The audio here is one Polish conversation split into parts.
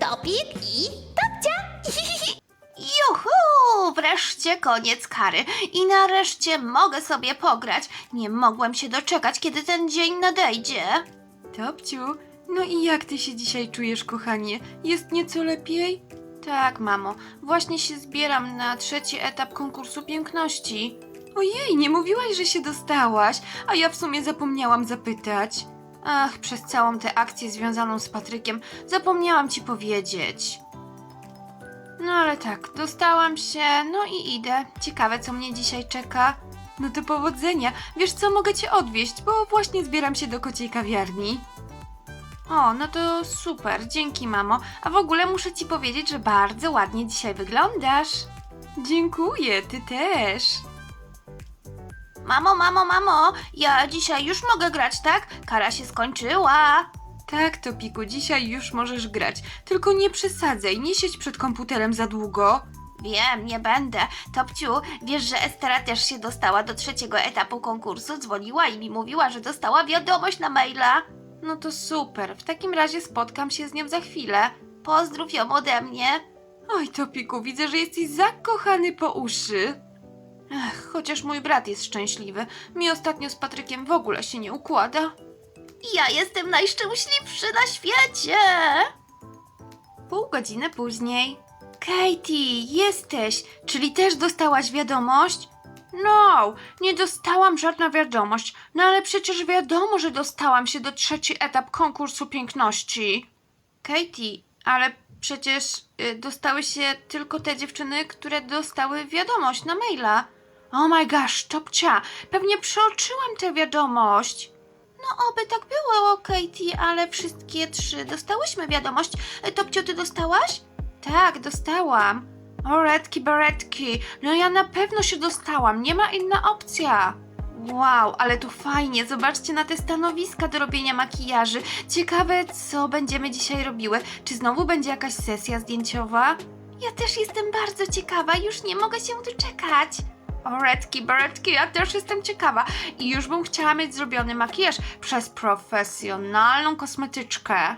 Topik i Topcia. Juhu! Wreszcie koniec kary i nareszcie mogę sobie pograć. Nie mogłem się doczekać, kiedy ten dzień nadejdzie. Topciu, no i jak ty się dzisiaj czujesz, kochanie? Jest nieco lepiej? Tak, mamo, właśnie się zbieram na trzeci etap konkursu piękności. Ojej, nie mówiłaś, że się dostałaś, a ja w sumie zapomniałam zapytać. Ach, przez całą tę akcję związaną z Patrykiem zapomniałam ci powiedzieć. No ale tak, dostałam się, no i idę. Ciekawe, co mnie dzisiaj czeka. No to powodzenia. Wiesz co, mogę cię odwieźć, bo właśnie zbieram się do kociej kawiarni. O, no to super, dzięki mamo. A w ogóle muszę ci powiedzieć, że bardzo ładnie dzisiaj wyglądasz. Dziękuję, ty też. Mamo, mamo, mamo, ja dzisiaj już mogę grać, tak? Kara się skończyła. Tak, Topiku, dzisiaj już możesz grać. Tylko nie przesadzaj, nie siedź przed komputerem za długo. Wiem, nie będę. Topciu, wiesz, że Estera też się dostała do trzeciego etapu konkursu? Dzwoniła i mi mówiła, że dostała wiadomość na maila. No to super, w takim razie spotkam się z nią za chwilę. Pozdrów ją ode mnie. Oj, Topiku, widzę, że jesteś zakochany po uszy. Ech, chociaż mój brat jest szczęśliwy. Mi ostatnio z Patrykiem w ogóle się nie układa. Ja jestem najszczęśliwszy na świecie! Pół godziny później. Katie, jesteś! Czyli też dostałaś wiadomość? No, nie dostałam żadna wiadomość, no ale przecież wiadomo, że dostałam się do trzeci etap konkursu piękności. Katie, ale przecież y, dostały się tylko te dziewczyny, które dostały wiadomość na maila. Oh my gosh, Topcia, pewnie przeoczyłam tę wiadomość. No oby tak było, Katie, ale wszystkie trzy dostałyśmy wiadomość. Topcio, ty dostałaś? Tak, dostałam. O, redki beretki. No ja na pewno się dostałam, nie ma inna opcja. Wow, ale to fajnie. Zobaczcie na te stanowiska do robienia makijaży. Ciekawe, co będziemy dzisiaj robiły. Czy znowu będzie jakaś sesja zdjęciowa? Ja też jestem bardzo ciekawa, już nie mogę się doczekać. O, redki, beretki, ja też jestem ciekawa. I już bym chciała mieć zrobiony makijaż przez profesjonalną kosmetyczkę.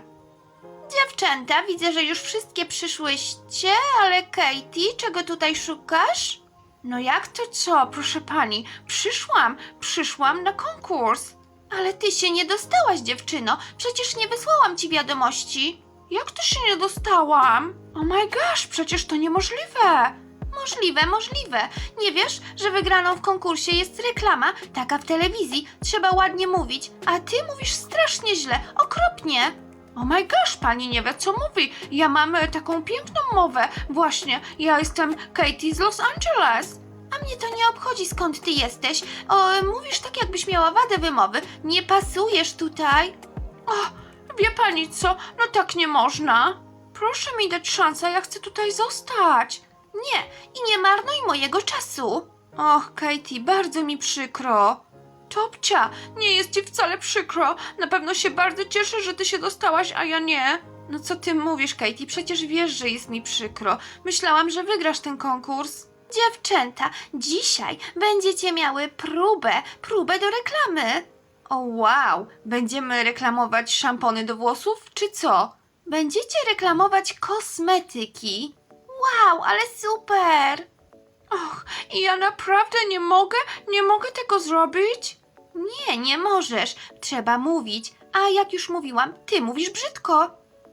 Dziewczęta, widzę, że już wszystkie przyszłyście, ale Katie, czego tutaj szukasz? No jak to co, proszę pani? Przyszłam, przyszłam na konkurs. Ale ty się nie dostałaś, dziewczyno. Przecież nie wysłałam ci wiadomości. Jak to się nie dostałam? Oh my gosh, przecież to niemożliwe. Możliwe, możliwe. Nie wiesz, że wygraną w konkursie jest reklama, taka w telewizji, trzeba ładnie mówić, a ty mówisz strasznie źle, okropnie. Oh my gosh, pani nie wie co mówi. Ja mam e, taką piękną mowę. Właśnie, ja jestem Katie z Los Angeles. A mnie to nie obchodzi skąd ty jesteś. O, mówisz tak jakbyś miała wadę wymowy. Nie pasujesz tutaj. O, wie pani co? No tak nie można. Proszę mi dać szansę, ja chcę tutaj zostać. Nie, i nie marnuj mojego czasu. Och, Katie, bardzo mi przykro. Topcia, nie jest ci wcale przykro. Na pewno się bardzo cieszę, że ty się dostałaś, a ja nie. No co ty mówisz, Katie? Przecież wiesz, że jest mi przykro. Myślałam, że wygrasz ten konkurs. Dziewczęta, dzisiaj będziecie miały próbę, próbę do reklamy. O wow, będziemy reklamować szampony do włosów, czy co? Będziecie reklamować kosmetyki. Wow, ale super! Och, ja naprawdę nie mogę, nie mogę tego zrobić? Nie, nie możesz. Trzeba mówić. A jak już mówiłam, ty mówisz brzydko.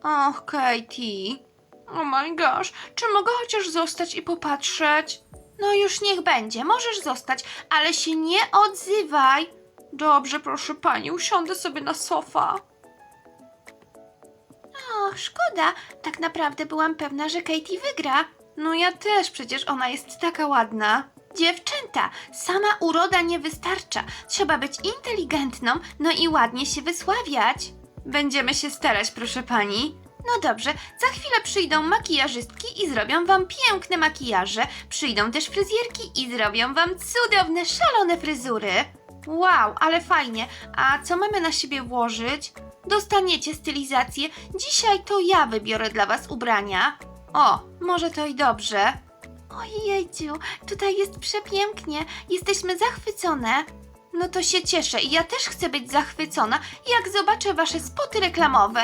Och, Katie. Oh my gosh, czy mogę chociaż zostać i popatrzeć? No już niech będzie, możesz zostać, ale się nie odzywaj. Dobrze, proszę pani, usiądę sobie na sofa. O, szkoda. Tak naprawdę byłam pewna, że Katie wygra. No ja też, przecież ona jest taka ładna. Dziewczęta, sama uroda nie wystarcza. Trzeba być inteligentną, no i ładnie się wysławiać. Będziemy się starać, proszę pani. No dobrze, za chwilę przyjdą makijażystki i zrobią wam piękne makijaże. Przyjdą też fryzjerki i zrobią wam cudowne, szalone fryzury. Wow, ale fajnie. A co mamy na siebie włożyć? Dostaniecie stylizację. Dzisiaj to ja wybiorę dla was ubrania. O, może to i dobrze. Ojejciu, tutaj jest przepięknie. Jesteśmy zachwycone. No to się cieszę i ja też chcę być zachwycona, jak zobaczę wasze spoty reklamowe.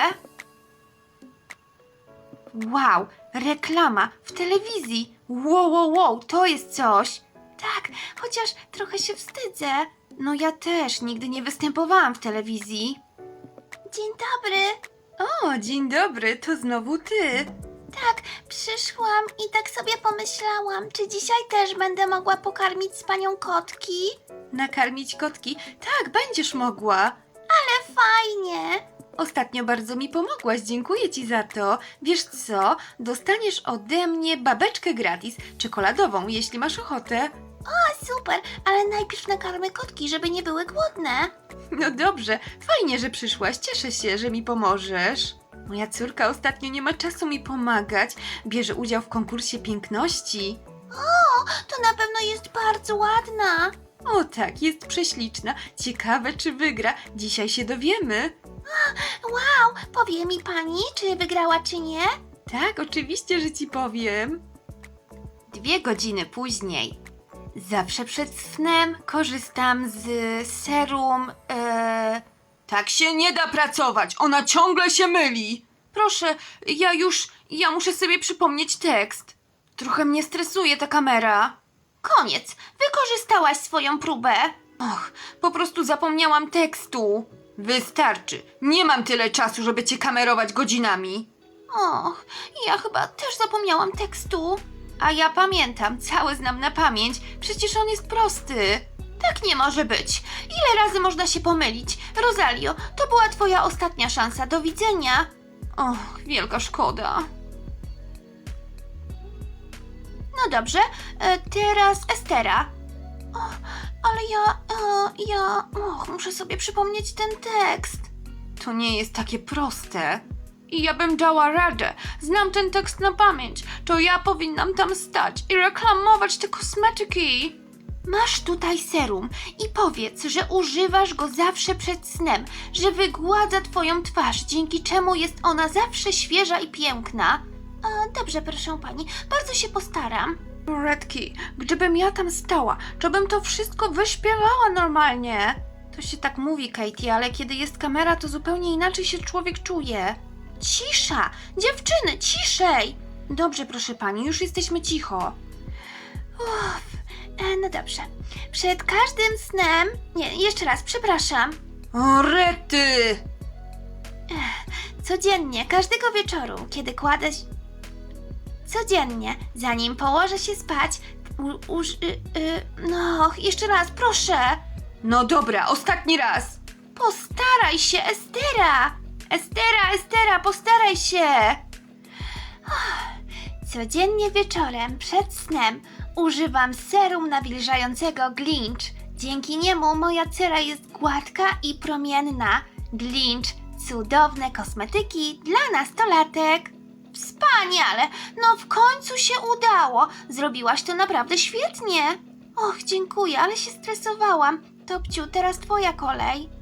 Wow, reklama w telewizji. Wow, wow, wow, to jest coś. Tak, chociaż trochę się wstydzę. No ja też nigdy nie występowałam w telewizji. Dzień dobry. O, dzień dobry, to znowu ty. Tak, przyszłam i tak sobie pomyślałam, czy dzisiaj też będę mogła pokarmić z panią kotki? Nakarmić kotki? Tak, będziesz mogła. Ale fajnie. Ostatnio bardzo mi pomogłaś, dziękuję ci za to. Wiesz co? Dostaniesz ode mnie babeczkę gratis, czekoladową, jeśli masz ochotę. A super, ale najpierw nakarmy kotki, żeby nie były głodne. No dobrze, fajnie, że przyszłaś, cieszę się, że mi pomożesz. Moja córka ostatnio nie ma czasu mi pomagać, bierze udział w konkursie piękności. To na pewno jest bardzo ładna. O tak, jest prześliczna. Ciekawe, czy wygra. Dzisiaj się dowiemy. Wow, powie mi pani, czy wygrała, czy nie? Tak, oczywiście, że ci powiem. Dwie godziny później. Zawsze przed snem korzystam z serum. E... Tak się nie da pracować, ona ciągle się myli. Proszę, ja już. Ja muszę sobie przypomnieć tekst. Trochę mnie stresuje ta kamera. Koniec, wykorzystałaś swoją próbę. Och, po prostu zapomniałam tekstu. Wystarczy. Nie mam tyle czasu, żeby cię kamerować godzinami. Och, ja chyba też zapomniałam tekstu. A ja pamiętam, cały znam na pamięć. Przecież on jest prosty. Tak nie może być. Ile razy można się pomylić? Rosalio, to była twoja ostatnia szansa. Do widzenia. Och, wielka szkoda. No dobrze, e, teraz Estera. Ale ja, e, ja, och, muszę sobie przypomnieć ten tekst. To nie jest takie proste. I ja bym dała radę. Znam ten tekst na pamięć. To ja powinnam tam stać i reklamować te kosmetyki. Masz tutaj serum i powiedz, że używasz go zawsze przed snem, że wygładza twoją twarz, dzięki czemu jest ona zawsze świeża i piękna. E, dobrze, proszę pani, bardzo się postaram. Redki, gdybym ja tam stała, to bym to wszystko wyśpiewała normalnie. To się tak mówi, Katie, ale kiedy jest kamera, to zupełnie inaczej się człowiek czuje. Cisza! Dziewczyny, ciszej! Dobrze, proszę pani, już jesteśmy cicho. Uff, e, no dobrze. Przed każdym snem. Nie, jeszcze raz, przepraszam. O, rety! Codziennie, każdego wieczoru, kiedy kładę się. Codziennie, zanim położę się spać, u, uż, y, y, no, jeszcze raz, proszę. No dobra, ostatni raz. Postaraj się, Estera! Estera, Estera, postaraj się! Codziennie wieczorem, przed snem, używam serum nawilżającego Glinch. Dzięki niemu moja cera jest gładka i promienna. Glinch, cudowne kosmetyki dla nastolatek. Wspaniale! No w końcu się udało! Zrobiłaś to naprawdę świetnie! Och, dziękuję, ale się stresowałam. Topciu, teraz twoja kolej.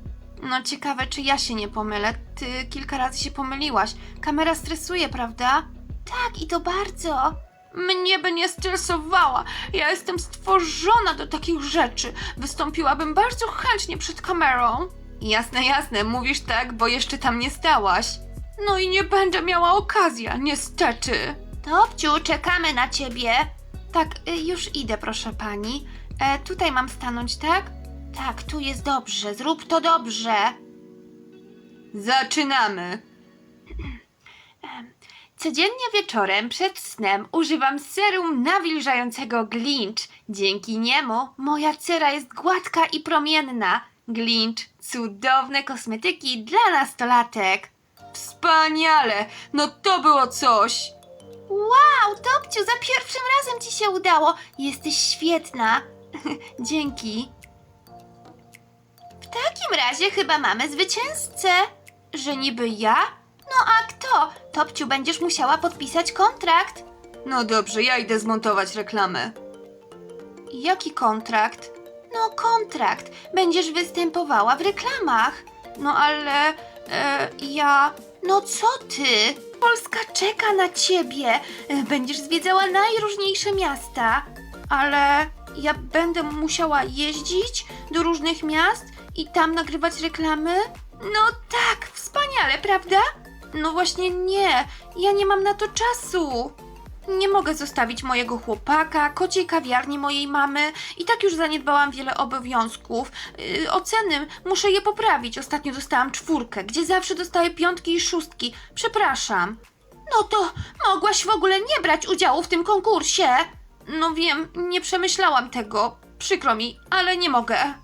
No ciekawe, czy ja się nie pomylę. Ty kilka razy się pomyliłaś. Kamera stresuje, prawda? Tak, i to bardzo. Mnie by nie stresowała. Ja jestem stworzona do takich rzeczy. Wystąpiłabym bardzo chętnie przed kamerą. Jasne, jasne, mówisz tak, bo jeszcze tam nie stałaś. No i nie będę miała okazji, niestety. Topciu, czekamy na ciebie. Tak, y, już idę, proszę pani. E, tutaj mam stanąć, tak? Tak, tu jest dobrze, zrób to dobrze. Zaczynamy. Codziennie wieczorem przed snem używam serum nawilżającego Glinch. Dzięki niemu moja cera jest gładka i promienna. Glinch, cudowne kosmetyki dla nastolatek. Wspaniale! No to było coś! Wow, Topciu, za pierwszym razem ci się udało. Jesteś świetna. Dzięki. W takim razie chyba mamy zwycięzcę. Że niby ja? No a kto? Topciu, będziesz musiała podpisać kontrakt. No dobrze, ja idę zmontować reklamę. Jaki kontrakt? No, kontrakt. Będziesz występowała w reklamach. No ale e, ja. No co ty? Polska czeka na ciebie. E, Będziesz zwiedzała najróżniejsze miasta. Ale ja będę musiała jeździć do różnych miast i tam nagrywać reklamy? No tak, wspaniale, prawda? No właśnie nie. Ja nie mam na to czasu. Nie mogę zostawić mojego chłopaka, kociej kawiarni mojej mamy i tak już zaniedbałam wiele obowiązków. Yy, oceny, muszę je poprawić. Ostatnio dostałam czwórkę, gdzie zawsze dostaję piątki i szóstki. Przepraszam. No to mogłaś w ogóle nie brać udziału w tym konkursie. No wiem, nie przemyślałam tego. Przykro mi, ale nie mogę.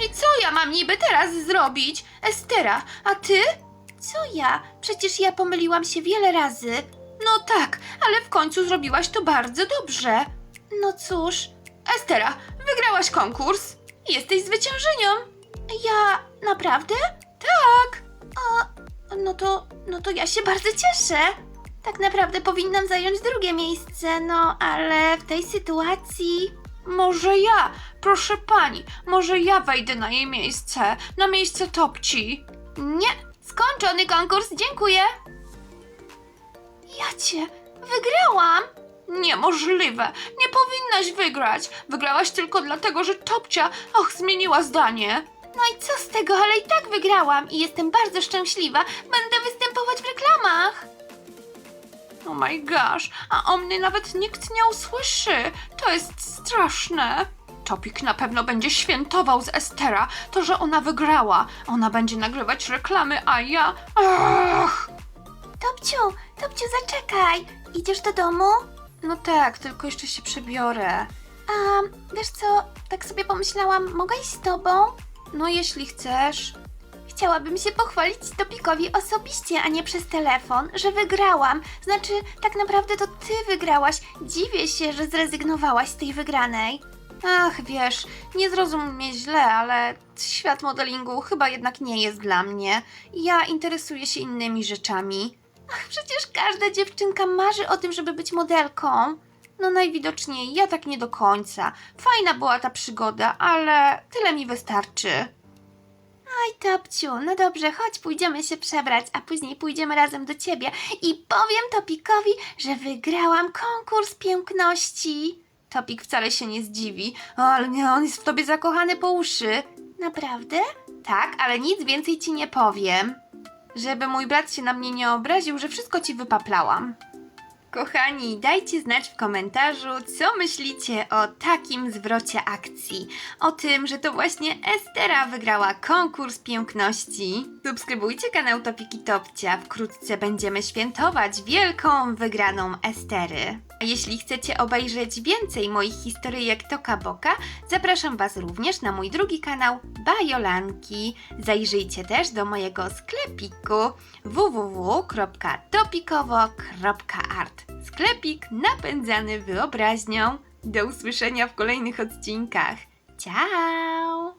I co ja mam niby teraz zrobić? Estera, a ty? Co ja? Przecież ja pomyliłam się wiele razy. No tak, ale w końcu zrobiłaś to bardzo dobrze. No cóż, Estera, wygrałaś konkurs. Jesteś zwyciężynią. ja naprawdę? Tak. No to, no to ja się bardzo cieszę. Tak naprawdę powinnam zająć drugie miejsce, no ale w tej sytuacji. Może ja, proszę pani, może ja wejdę na jej miejsce, na miejsce Topci. Nie, skończony konkurs, dziękuję. Ja cię wygrałam. Niemożliwe, nie powinnaś wygrać. Wygrałaś tylko dlatego, że Topcia, och, zmieniła zdanie. No i co z tego, ale i tak wygrałam i jestem bardzo szczęśliwa. Będę występować w reklamach. Oh my gosh, a o mnie nawet nikt nie usłyszy. To jest straszne. Topik na pewno będzie świętował z Estera to, że ona wygrała. Ona będzie nagrywać reklamy, a ja... Ach! Topciu, Topciu, zaczekaj. Idziesz do domu? No tak, tylko jeszcze się przebiorę. A wiesz co, tak sobie pomyślałam, mogę iść z tobą? No jeśli chcesz. Chciałabym się pochwalić Topikowi osobiście, a nie przez telefon, że wygrałam. Znaczy, tak naprawdę to ty wygrałaś. Dziwię się, że zrezygnowałaś z tej wygranej. Ach, wiesz, nie zrozum mnie źle, ale świat modelingu chyba jednak nie jest dla mnie. Ja interesuję się innymi rzeczami. Ach, przecież każda dziewczynka marzy o tym, żeby być modelką. No najwidoczniej ja tak nie do końca. Fajna była ta przygoda, ale tyle mi wystarczy. Oj, Topciu, no dobrze, chodź, pójdziemy się przebrać, a później pójdziemy razem do ciebie i powiem Topikowi, że wygrałam konkurs piękności. Topik wcale się nie zdziwi. O, ale nie, on jest w tobie zakochany po uszy. Naprawdę? Tak, ale nic więcej ci nie powiem. Żeby mój brat się na mnie nie obraził, że wszystko ci wypaplałam. Kochani, dajcie znać w komentarzu, co myślicie o takim zwrocie akcji. O tym, że to właśnie Estera wygrała konkurs piękności. Subskrybujcie kanał Topiki Topcia. Wkrótce będziemy świętować wielką wygraną Estery. A jeśli chcecie obejrzeć więcej moich historyjek Toka Boka, zapraszam Was również na mój drugi kanał Bajolanki. Zajrzyjcie też do mojego sklepiku www.topikowo.art. Sklepik napędzany wyobraźnią. Do usłyszenia w kolejnych odcinkach. Ciao!